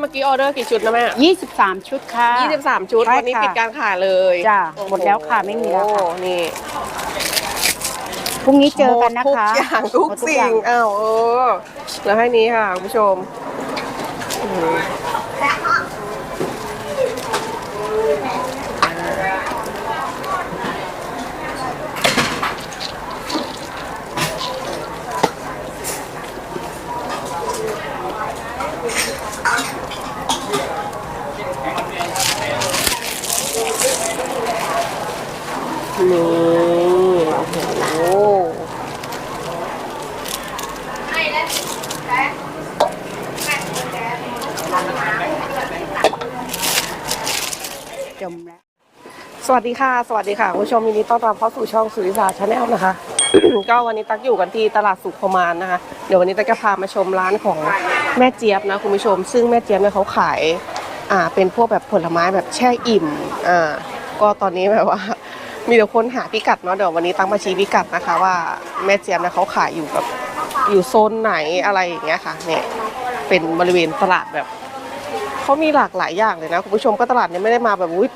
เมื่อกี้ออเดอร์กี่ชุดนะแม่23 ชุดค่ะ ยี่สิบสามชุด ใช่วันนี้ค่ะปิดการขายเลยจ้ะโอ้โหมดแล้วค่ะไม่มีแล้วค่ะ โอ้นี่พรุ่งนี้เจอกันนะหมดทุกคะอย่างทุกหมดสิ่องย่างอ้าวเออแล้วให้นี้ค่ะคุณผู้ชมอืม นี่โอ้โหจมแล้ว สวัสดีค่ะ สวัสดีค่ะคุณผู้ชมยินดีต้อนรับเข้าสู่ช่องสุริศาชาแนลนะคะ ก็วันนี้ตักอยู่กันที่ตลาดสุขประมาณนะคะ เดี๋ยววันนี้ตักจะพามาชมร้านของแม่เจี๊ยบนะคุณผู้ชม ซึ่งแม่เจี๊ยบเนี่ยเขาขายอ่าเป็นพวกแบบผลไม้แบบแช่อิ่มอ่าก็ตอนนี้แบบว่า มีแต่คนหาพิกัดเนาะเดี๋ยววันนี้ตักมาชี้พิกัดนะคะ ว่าแม่เจี๊ยบเนี่ยเขาขายอยู่แบบอยู่โซนไหนอะไรอย่างเงี้ยค่ะเนี่ยเป็นบริเวณตลาดแบบเขามีหลากหลายอย่างเลยนะคุณผู้ชมก็ตลาดเนี้ไม่ได้มาแบบอุ๊ย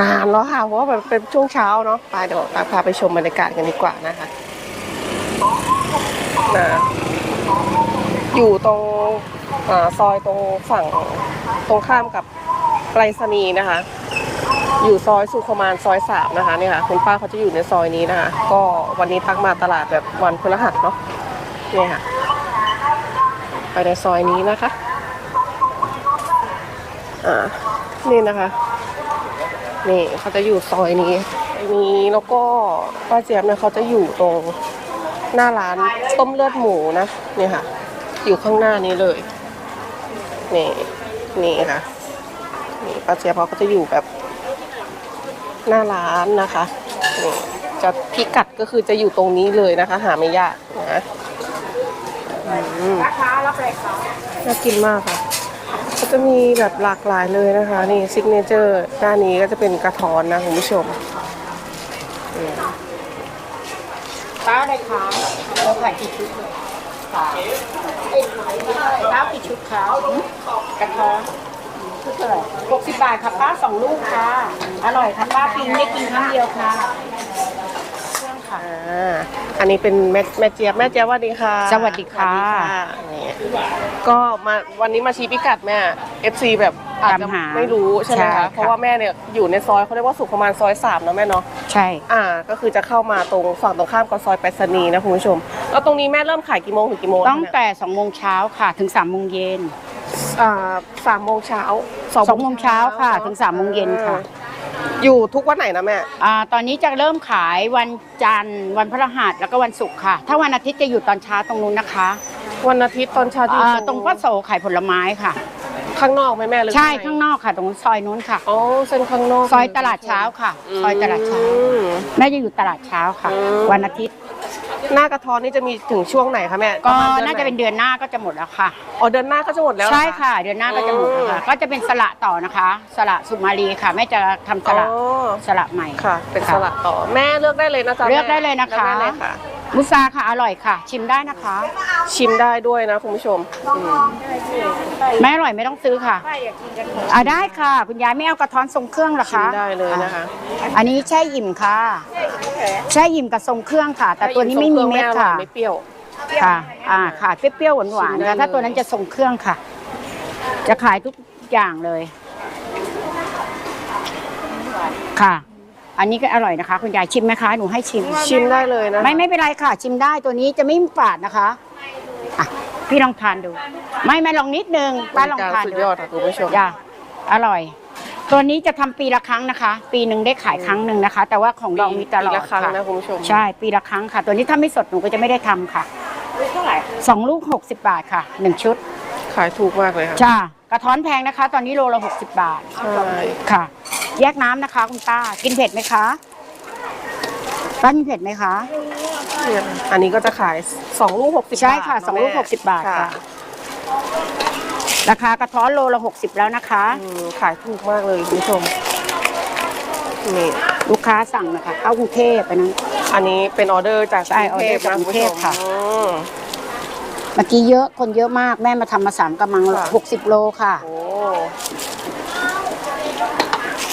นานแล้วค่ะเพราะว่าแบบเป็นช่วงเช้าเนาะไปเดี๋ยวตามพาไปชมบรรยากาศกันดีกว่านะคะนะอยู่ตรงอซอยตรงฝั่งตรงข้ามกับไปรษณีย์นะคะ อยู่ซอยสุขมานซอยสามนะคะนี่ค่ะคุณป้าเขาจะอยู่ในซอยนี้นะคะ ก็วันนี้ตักมาตลาดแบบวันพฤหัสเนาะนี่ค่ะ ไปในซอยนี้นะคะอ่านี่นะคะนี่เขาจะอยู่ซอยนี้นี้แล้วก็ป้าเจี๊ยบเนี่ยเขาจะอยู่ตรงหน้าร้านต้มเลือดหมูนะนี่ค่ะ อยู่ข้างหน้านี้เลยนี่นี่ค่ะนี่ป้าเจี๊ยบเขาก็จะอยู่แบบ หน้าร้านนะคะจะพิกัดก็คือจะอยู่ตรงนี้เลยนะคะ หาไม่ยากนะอราคารับเลยค่ะน่ากินมากค่ะก็จะมีแบบหลากหลายเลยนะคะ นี่ซิกเนเจอร์ด้านนี้ก็จะเป็นกระท้อนนะคุณผู้ชมน้าได้ค่ะเราขายกี่ชุดเลยค่ะเอ้ยต้ากี่ชุดคะกระท้อน ชุดเท่าไหร่หกสิบบาทค่ะป้าสองลูกค่ะ อร่อยค่ะป้าปีนได้กินครั้งเดียวค่ะเครื่องค่ะอ่าอันนี้เป็นแม่แม่เจี๊ยบแม่เจี๊ยบสวัสดีค่ะสวัสดีค่ะสวัสดีค่ะนี่ก็มาวันนี้มาชี้พิกัดแม่ FC แบบอาจจะตามหาไม่รู้ใช่ไหมใช่คะค่ะ เพราะว่าแม่เนี่ยอยู่ในซอยเขาเรียกว่าสุขประมาณซอยสามเนาะแม่เนาะใช่ อ่า ก็คือจะเข้ามาตรงฝั่งตรงข้ามกับซอยไปรษณีย์นะคุณผู้ชม แล้วตรงนี้แม่เริ่มขายกี่โมงถึงกี่โมงตั้งเนี่ยแต่สองโมงเช้าค่ะ ถึงสามโมงเย็น อ่าสามโมงเช้าสองโมงเช้าค่ะ ถึงสามโมงเย็นค่ะ อยู่ทุกวันไหนนะแม่ อ่าตอนนี้จะเริ่มขายวันจันทร์ วันพฤหัสแล้วก็วันศุกร์ค่ะ ถ้าวันอาทิตย์จะอยู่ตอนเช้าตรงนู้นนะคะวันอาทิตย์ตอนเช้าจะอยู่อ่าตรงพระโสขายผลไม้ค่ะ ข้างนอกไหมแม่หรือใช่ไข้างนอกค่ะ ตรงซอยนู้นค่ะอ๋อเส้นข้างนอก ซอยตลาดเช้าค่ะ ซอยตลาดเช้า อืม แม่จะอยู่ตลาดเช้าค่ะ อืม วันอาทิตย์ หน้ากระท้อนนี่จะมีถึงช่วงไหนคะแม่ก็รมณดือน่าจะเป็นไหเดือนหน้าก็จะหมดแล้วค่ะ อ๋อเดือนหน้าก็จะหมดแล้วเหรอ ใช่ค่ะ เดือนหน้าก็จะหมดแล้วค่ะก็จะเป็นสละต่อนะคะ สละสุมาลีค่ะแม่จะทำสอ๋อละสละใหม่ ค่ะ เป็นสลัดต่อแม่เลือกได้เลยนะจ๊ะเลือกได้เลยนะคะ เลือกได้เลยค่ะ มุซาค่ะอร่อยค่ะ ชิมได้นะคะ ชิมได้ด้วยนะคุณผู้ชมอืมไม่อร่อยไม่ต้องซื้อค่ะอ่าได้ค่ะ คุณยายไม่เอากระท้อนทรงเครื่องเหรอชิมคะได้เลยนะคะอันนี้แช่อิ่มค่ะ แช่อิ่มกับทรงเครื่องค่ะ แต่ตัวนี้ไม่มีเม็ดค่ะไม่เปรี้ยวค่ะ อ่าค่ะเปรี้ยวๆหวานๆชิมได้ค่ะถ้าเลยตัวนั้นจะทรงเครื่องค่ะ จะขายทุกอย่างเลย ค่ะ อันนี้ก็อร่อยนะคะ คุณยายชิมไหมคะหนูให้ชิมชิมได้เลยนะไม่ไม่เป็นไรค่ะ ชิมได้ตัวนี้จะไม่ฝาดนะคะอะพี่ลองทานดู ไม่ไม่ลองนิดนึงป้าลองทานสุดดูยอดค่ะคุณผู้ชมจ้ะอร่อย ตัวนี้จะทำปีละครั้งนะคะ ปีหนึ่งได้ขายครั้งหนึ่งนะคะ แต่ว่าของเรามีตลอปีดละครั้งค่ะนะคุณผู้ชม ใช่ปีละครั้งค่ะ ตัวนี้ถ้าไม่สดหนูก็จะไม่ได้ทำค่ะสองลูกหกสิบบาทค่ะหนึ่งชุดขายถูกมากเลยค่ะจ้ากระท้อนแพงนะคะ ตอนนี้โลละหกสิบบาทใช่ค่ะ แยกน้ำนะคะคุณป้ากินเผ็ดไหมคะป้ากินเผ็ดไหมคะ เนี่ยอันนี้ก็จะขายสองลูกหกสิบใช่ค่ะบาทสองลูกแม่หกสิบบาทค่ะ ราคากระท้อนโลละหกสิบแล้วนะคะ อืมขายถูกมากเลยคุณผู้ชมนี่ลูกค้าสั่งนะคะเข้ากรุงเทพไปนั้น อันนี้เป็นออเดอร์จากใช่ออเดอร์จากนะกรุงเทพณผู้ชมค่ะ อืม เมื่อกี้เยอะคนเยอะมากแม่มาทำมาสามกำมังค่ะ หกสิบโลค่ะโอ้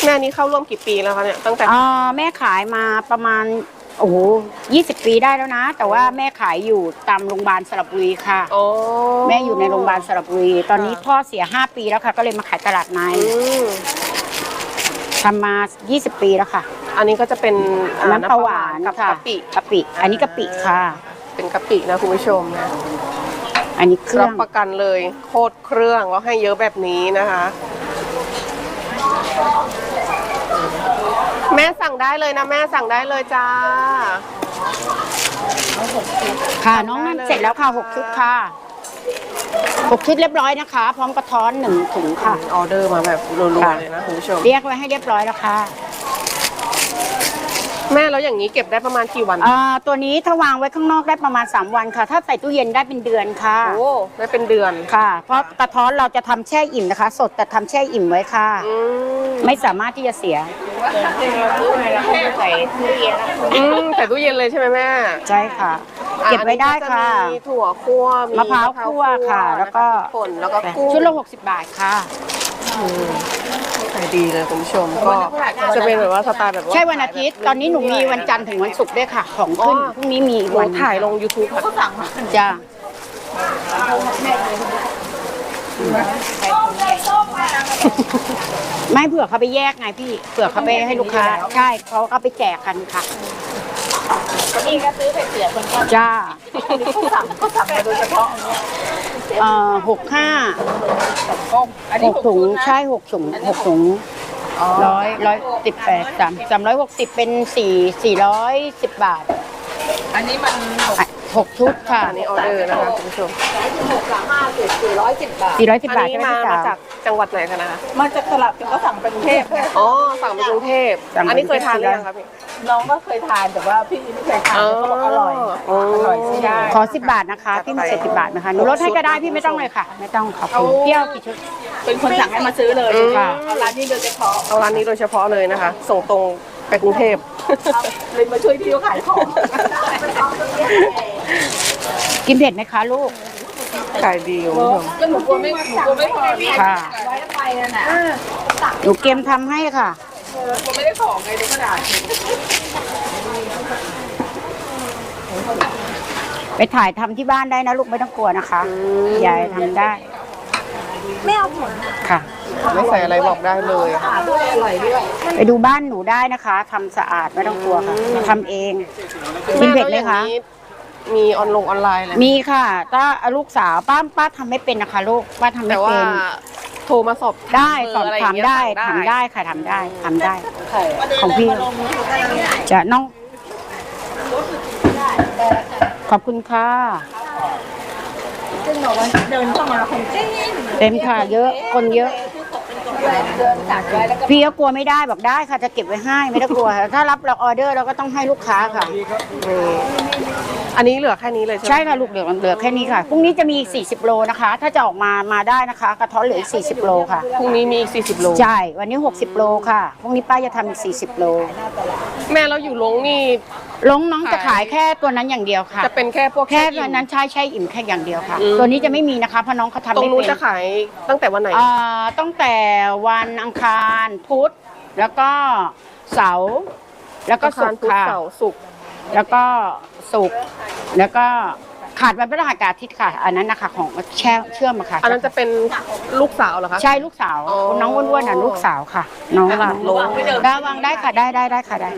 แม่นี้เข้าร่วมกี่ปีแล้วคะเนี่ยตั้งแต่ อ่าแม่ขายมาประมาณ โอ้โหยี่สิบปีได้แล้วนะ แต่ว่าแม่ขายอยู่ตามโรงพยาบาลสระบุรีค่ะ โอ้ แม่อยู่ในโรงพยาบาลสระบุรี ตอนนี้ค่ะพ่อเสียห้าปีแล้วค่ะ ก็เลยมาขายตลาดในอืมทำมา 20 ปีแล้วค่ะ อันนี้ก็จะเป็นอ่น้ำปลาหวานกับค่ะกะปิ กะปิ อันนี้กะปิค่ะ เป็นกะปินะคุณผู้ชมนะอันนี้เครื่รัอบงประกันเลยโคตรเครื่องแล้วให้เยอะแบบนี้นะคะ แม่สั่งได้เลยนะแม่สั่งได้เลยจ้า ค่ะน้องนั่นเสร็จแล้วค่ะหกชุดค่ะหกชุดเรียบร้อยนะคะ พร้อมกระท้อนหนึ่งถุงค่ะ ออเดอร์มาแบบรัวค่ะๆเลยนะคุณผู้ชม เรียกไว้ให้เรียบร้อยแล้วค่ะ แม่แล้วอย่างนี้เก็บได้ประมาณกี่วันอ่าตัวนี้ถ้าวางไว้ข้างนอกได้ประมาณ 3 วันค่ะ ถ้าใส่ตู้เย็นได้เป็นเดือนค่ะ โอ้ได้เป็นเดือนค่ะ เพราะกระท้อนเราจะทำแช่อิ่มนะคะ สดแต่ทำแช่อิ่มไว้ค่ะ อืมไม่สามารถที่จะเสียใส่ตู้เย็นอืมใส่ตู้เย็นเลยใช่ไหมแม่ใช่ค่ะ เก็บไว้ได้ค่ะอันนี้ก็จมีถั่วคั่วมะพร้าวคั่วค่ะ แล้วก็ผลแล้วก็กุ้งชุดละ60 บาทค่ะขาย ดีเลยคุณผู้ชมก็จะเป็นแบบว่าสไตล์แบบว่าใช่วันอาทิตย์ ตอนนี้หนูมีวันจันทร์ถึงวันศุกร์ด้วยค่ะ ของขึ้นอ๋อพรุ่งนี้มีอีกหนูวันถ่ายลง YouTube ค่ะจ้าไม่เผื่อเขาไปแยกไงพี่เผื่อเขาไปให้ลูกค้า ใช่เขาก็ไปแจกกันค่ะ นี่ก็ซื้อไปเสียคนจ้าเขาสั่งเขาสั่งมาโดยเฉพาะเอ่อหกห้าหกถุงใช่หกถุงหกถุงร้อยร้อยสิบแปดสามสามร้อยหกสิบเป็นสี่สี่ร้อยสิบบาท อันนี้มัน อะหกชุดค่ะ อันนี้ออเดอร์นะคะคุณผู้ชมสี่ร้อยสิบบาทใช่อันไหมนี้พี่มาจ๋ามาจากจังหวัดไหนคะนะคะมาจากตลาดก็สั่งเป็นกรุงเทพค่ะอ๋อสั่งไปกรุงเทพสั่งไปอันนี้เคยทานหรือยังคะพี่ น้องก็เคยทานแต่ว่าพี่ไม่เคยทานเขาบอกอร่อยอ๋ออร่อยใช่ได้ ขอสิบบาทนะคะ พี่มาเสร็จสิบบาทนะคะหนูลดให้ก็ได้พี่ไม่ต้องเลยค่ะ ไม่ต้องขอบคุณเปรี้ยวกี่ชุด เป็นคนสั่งให้มาซื้อเลยอืม ค่ะเอาร้านนี้โดยเฉพาะเอาร้านนี้โดยเฉพาะเลยนะคะ ส่งตรงไปกรุงเทพ เลยมาช่วยพี่เขาขายของ กินเผ็ดไหมคะลูกขายดีคุณผู้ชมก็หนูกลัวไม่หนูกลัวไม่พอค่ะไว้ไปนั่นน่ะหนูเกมทำให้ค่ะกลัวไม่ได้ของไงดูขนาดไปถ่ายทำที่บ้านได้นะลูกไม่ต้องกลัวนะคะยายทำได้ ไม่เอาผลค่ะ ไม่ใส่อะไรบอกได้เลยค่ะไปดูบ้านหนูได้นะคะทำสะอาดไม่ต้องกลัวค่ะทำเองกินเผ็ดไหมคะแล้วอย่างนี้ มีออนลงออนไลน์อะไรไหมมีค่ะ ถ้าลูกสาวป้าป้าทำไม่เป็นนะคะลูกป้าทำไม่แต่ว่าเป็นโทรมาสอบได้สอบเบร์ะรอย่ถางมเงี้ยได้สั่งทำได้ค่ะทำได้ทำได้ของพี่ จะน้อง ขอบคุณค่ะเดินเข้ามาคนเจ๊งเต็มค่ะ เยอะคนเยอะเดินตักไว้แล้วก็พี่ก็กลัวไม่ได้บอกได้ค่ะจะเก็บไว้ให้ไม่ต้องกลัว ถ้ารับเราออเดอร์เราก็ต้องให้ลูกค้าค่ะ อืม อันนี้เหลือแค่นี้เลยใช่ไหมใช่ค่ะลูกเหลือเหลือแค่นี้ค่ะพรุ่งนี้จะมีอีก40 โลนะคะ ถ้าจะออกมามาได้นะคะ กระท้อนเหลืออีก40 โลค่ะ พรุ่งนี้มีอีก40 โล ใช่ วันนี้ 60 โลค่ะพรุ่งนี้ป้าจะทำอีก 40 โลแม่เราอยู่ลงนี่ลงน้องจะขายแค่ตัวนั้นอย่างเดียวค่ะ จะเป็นแค่พวกแค่อิ่มนั้นใช่ใช่อิ่มแค่อย่างเดียวค่ะอืมตัวนี้จะไม่มีนะคะเพราะน้องเขาทำตรงไม่นู้นเป็นจะขายตั้งแต่วันไหน อ่าตั้งแต่วันอังคารพุธแล้วก็เสาร์แล้วก็อังศุคารกร์พุธค่ะ เสาร์ศุกร์แล้วก็ ศุกร์แล้วก็ขาดวันพฤหัสกับอาทิตย์ค่ะ อันนั้นนะคะของแช่เชื่อมอะค่ะอันนั้นจะเป็นลูกสาวเหรอคะ ใช่ลูกสาวอ๋อ น้องอ้วนๆน่ะลูกสาวค่ะ น้องลล่ะลงได้วางได้ค่ะได้ได้ได้ค่ะได้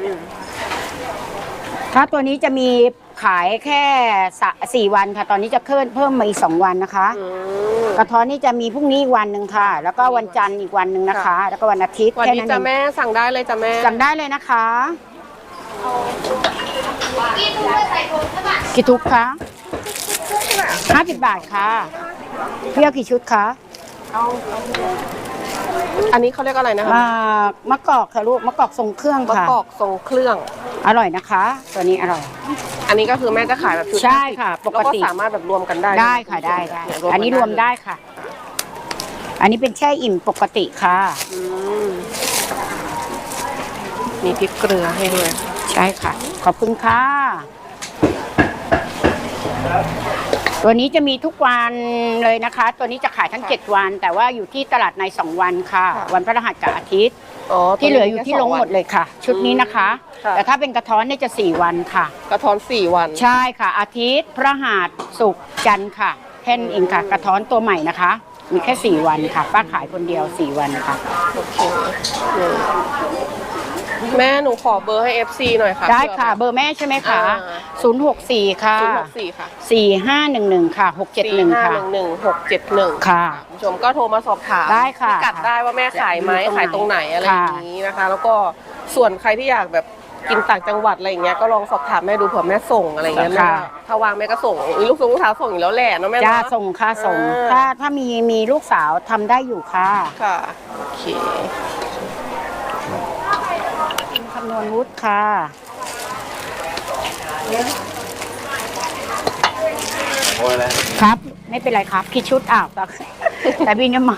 ถ้าตัวนี้จะมีขายแค่สะสี่วันค่ะ ตอนนี้จะเพิ่มเพิ่มมาอีกสองวันนะคะ อืมกระท้อนนี่จะมีพรุ่งนี้อีกวันหนึ่งค่ะ แล้วก็วันจันทร์อีกวันหนึ่งนะคะ แล้วก็วันอาทิตย์วันแค่นี้นั้นจะเองแม่สั่งได้เลยจ้ะแม่สั่งได้เลยนะคะ กี่ทุกคะห้าสิบบาทค่ะพี่เอากี่ชุดคะอันนี้เขาเรียกอะไรนะคะอ่ามะกอกค่ะลูกมะกอกทรงเครื่องมะค่ะกอกทรงเครื่อง อร่อยนะคะ ตัวนี้อร่อย อันนี้ก็คือแม่จะขายแบบชุดใช่ค่ะ50ปกติ แล้วก็สามารถแบบรวมกันได้ได้ค่ะได้ได้เนี่ยอันนี้รวมได้ค่ะ อันนี้เป็นแช่อิ่มปกติค่ะ อืมมีพริกเกลือให้ด้วย ใช่ค่ะ ขอบคุณค่ะ ตัวนี้จะมีทุกวันเลยนะคะ ตัวนี้จะขายทั้งค่ะ7วัน แต่ว่าอยู่ที่ตลาดใน 2 วันค่ะค่ะ วันพฤหัสกับอาทิตย์ อ๋อที่เหลืออยู่ที่ลงหมดยเลยค่ะ ชุดนี้นะคะค่ะแต่ถ้าเป็นกระท้อนเนี่ยจะ 4 วันค่ะ กระท้อนสี่วัน ใช่ค่ะ อาทิตย์พระหัสศุกร์จันทร์ค่ะแค่นั้นเองค่ะ กระท้อนตัวใหม่นะคะ มีแค่ 4 วันค่ะ ป้าขายคนเดียว 4 วันค่ะโอเคนี่ แม่หนูขอเบอร์ให้ FC หน่อยค่ะได้ค่ะ เบอร์แม่ใช่ไหมคะอ่064 ค่ะศูนย์หกสี่ค่ะ 4511 ค่ะ 671 ค่ะหนึ่งหนึ่งหกเจ็ดหนึ่งค่ะ คุณผู้ชมก็โทรมาสอบถามได้ค่ะพิกัดได้ว่าแม่ขายไหมอยู่ตรงไหนขายตรงไหนอะไรอย่างนี้นะคะ แล้วก็ส่วนใครที่อยากแบบกินต่างจังหวัดอะไรอย่างเงี้ยก็ลองสอบถามแม่ดูเผื่อแม่ส่งอะไรอย่างเงี้ยแม่ค่ะก็ถ้าวางแม่ก็ส่งมีลูกส่งลูกสาวส่งอยู่แล้วแหละเนาะแม่จ้าเนาะส่งค่ะส่งอ่าถ้าถ้ามีมีลูกสาวทำได้อยู่ค่ะค่ะโอเคคำ นวณวุฒิค่ะครับ ไม่เป็นไรครับคิดชุดอ้าวแต่แต่พี่เนี่ยมา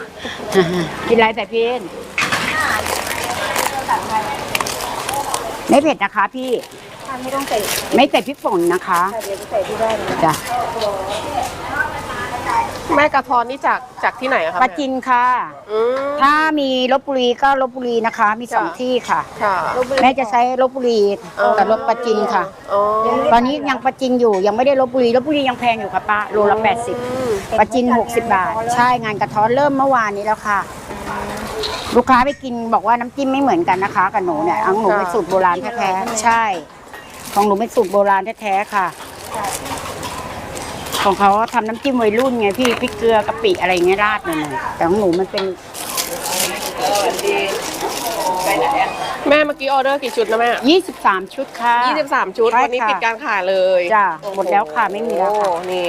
กินอะไรแต่พี่ไม่เผ็ดนะคะพี่ ไม่ต้องใส่ไม่ใส่พริกป่นนะคะเดี๋ยวจะใส่ที่บ้านจ้ะ แม่กระทอนนี่จากจากที่ไหนอะคะปลาจินค่ะ อืม ถ้ามีลบบุรีก็ลบบุรีนะคะ มีสองจ้ะ ที่ค่ะ ค่ะแม่จะใช้ลบบุรีกับลบปลาจินค่ะ อ๋อตอนนี้ยังปลาจินอยู่ยังไม่ได้ลบบุรีลบบุรียังแพงอยู่ค่ะป้าโลละแปดสิบอืมปลาจิน 60 บาท ใช่งานกระท้อนเริ่มเมื่อวานนี้แล้วค่ะ ลูกค้าไปกินบอกว่าน้ำจิ้มไม่เหมือนกันนะคะ กับหนูเนี่ยอังหนูเป็นสูตรโบราณแท้ๆใช่ ของหนูเป็นสูตรโบราณแท้ๆค่ะ ของเขาทำน้ำจิ้มวัยรุ่นไงพี่พริกเกลือกะปิอะไรเงี้ยราดหน่อยๆแต่ของหนูมันเป็นแม่เมื่อกี้ออเดอร์กี่ชุดนะแม่23 ชุดค่ะ23ชุด ใช่วันนี้ค่ะปิดการขายเลยจ้ะโอ้โหมดแล้วค่ะไม่มีแล้วค่ะ โอ้นี่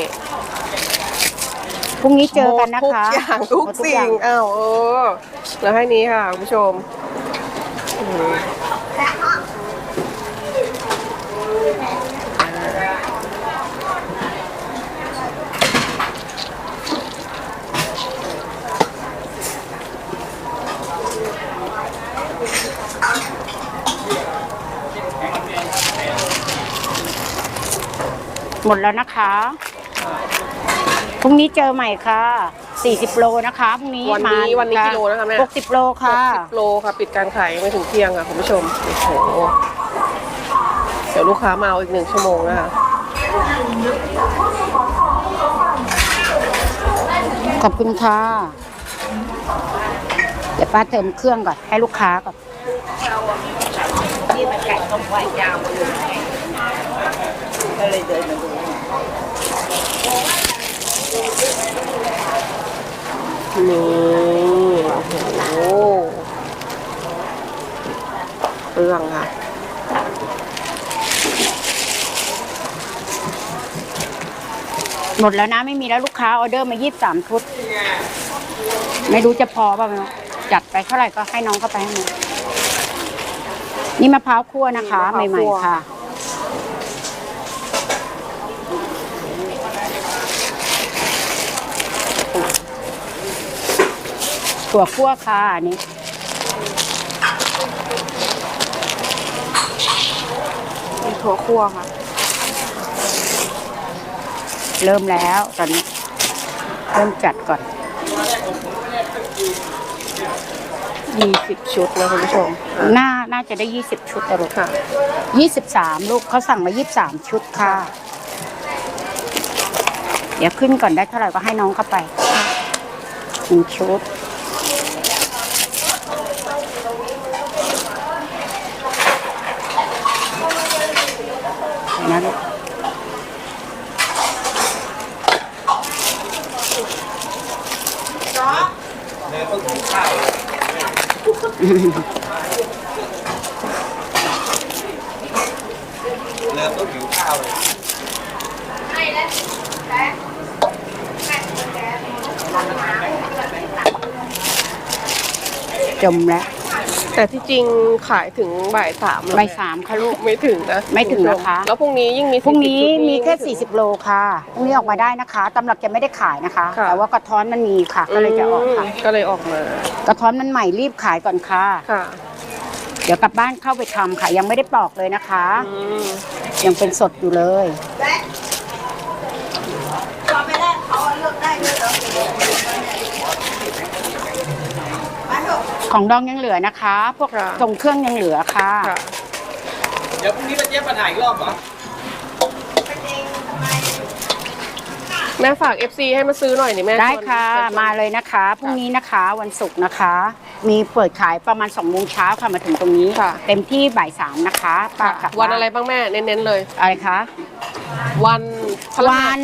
พรุ่งนี้เจอกันนะคะหมดทุกอย่างทุกหมดสิ่องย่าอ้าวเออแล้วให้นี้ค่ะคุณผู้ชมอืม มดแล้วนะคะพรุ่งนี้เจอใหม่ค่ะ 40 โลนะคะพรุ่งนี้วันนี้มาวันนี้กิโลนะคะแม่60 โลค่ะ60โลค่ะ ปิดการขายยังไม่ถึงเที่ยงค่ะคุณผู้ชมโอ้โหเดี๋ยวลูกค้ามาเอาอีกหนึ่งชั่วโมงนะคะขอบคุณค่ะ เดี๋ยวป้าเติมเครื่องก่อน ให้ลูกค้าก่อนที่มันไก่ต้มไว้ยาวมาอยู่ก็เลยเดินมาดูนี่โอ้โหเรื่องค่ะหมดแล้วนะไม่มีแล้วลูกค้าออเดอร์มา23ชุด ไม่รู้จะพอป่ะไม่รู้จัดไปเท่าไหร่ก็ให้น้องเข้าไปให้หมดนี่มะพร้าวคั่วนะคะมะพร้าวใหม่คั่วๆค่ะ ถั่วคั่วค่ะอันนี้มีถั่วคั่วค่ะ เริ่มแล้วตอนนี้ เริ่มจัดก่อน20ชุดนะคุณผู้ชม น่า น่าจะได้20ชุดแต่ลูกค่ะ23ลูกเขาสั่งมา23ชุดค่ะ เดี๋ยวขึ้นก่อนได้เท่าไหร่ก็ให้น้องเข้าไปหนึ่งชุด นะลูกเริ่มต้องหิวข้าวเลยจมแล้ว แต่ที่จริงขายถึงบ่ายสามแล้วใบสามค่ะลูก ไม่ถึงนะไม่ถึงณผู้ชนะคะ แล้วพรุ่งนี้ยิ่งมีพรุ่งนี้40ชุดมีแค่ไถึง40 โลค่ะพรุ่งนี้ออกมาได้นะคะตำรับจะไม่ได้ขายนะคะค่ะแต่ว่ากระท้อนมันมีค่ะ ก็เลยจะออกค่ะ มก็เลยออกมากระท้อนมันใหม่รีบขายก่อนค่ะ ค่ะเดี๋ยวกลับบ้านเข้าไปทำค่ะ ยังไม่ได้ปอกเลยนะคะ อืมยังเป็นสดอยู่เลยพ่อ ของดองยังเหลือนะคะ พวกค่ะทรงเครื่องยังเหลือค่ะ ค่ะเดี๋ยวพรุ่งนี้ป้าเจี๊ยบมาถ่ายอีกรอบเหรอ แม่ฝาก FC ให้มาซื้อหน่อยนี่แม่ได้ชวนค่ะ ชวนมาเลยนะคะ พรุ่งนี้นะคะวันศุกร์นะคะ มีเปิดขายประมาณ2องโมงเช้าค่ะมาถึงตรงนี้ค่ะเต็มที่บ่ายสามนะคะป้าค่ะกลับวันอะไรบ้างแม่ เน้นๆเลย อะไรคะ วันพฤหั วัสน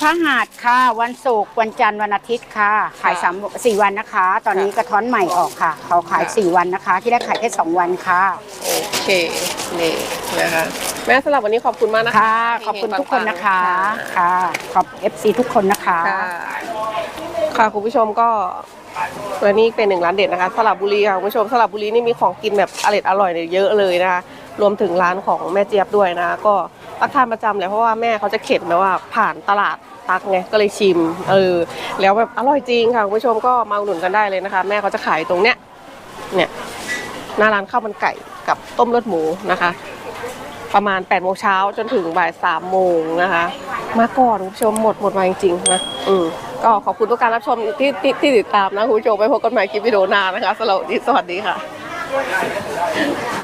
พระหัสค่ะ วันศุกร์วันจันทร์วันอาทิตย์ค่ะ ขายค่ะสามสี่วันนะคะ ตอนนี้ค่ะกระท้อนใหม่ออกค่ะ เขาขายค่ะสี่วันนะคะ ที่แรกขายแค่สองวันค่ะ โอเคนี่นะคะแม่สำหรับวันนี้ขอบคุณมากนะคะค่ะขอบคุณทุกคนนะคะค่ะค่ะขอบ FC ทุกคนนะคะค่ะค่ะคุณผู้ชมก็และนี่เป็นหนึ่งร้านเด็ดนะคะสลับบุรีค่ะคุณผู้ชมสลับบุรีนี่มีของกินแบบอร่อยอร่อยเนี่ยเยอะเลยนะคะรวมถึงร้านของแม่เจี๊ยบด้วยนะก็ ตักทานประจำเลยเพราะว่าแม่เขาจะเข็นแบบว่าผ่านตลาดตักไงก็เลยชิมเออแล้วแบบอร่อยจริงค่ะคุณผู้ชมก็มาอุดหนุนกันได้เลยนะคะ แม่เขาจะขายตรงเนี้ยเนี่ยหน้าร้านข้าวมันไก่กับต้มเลือดหมูนะคะ ประมาณ8ปดโมงเช้าจนถึงบ่ายสามโมงนะคะ มาก่อนคุณผู้ชมหมดหมดมาจริงๆนะอืมก็ขอบคุณทุกการรับชมที่ที่ที่ติดตามนะคุณผู้ชมไปพบกันใหม่คลิปวิดีโอหน้านะคะสำหรับวันนี้สวัสดีค่ะ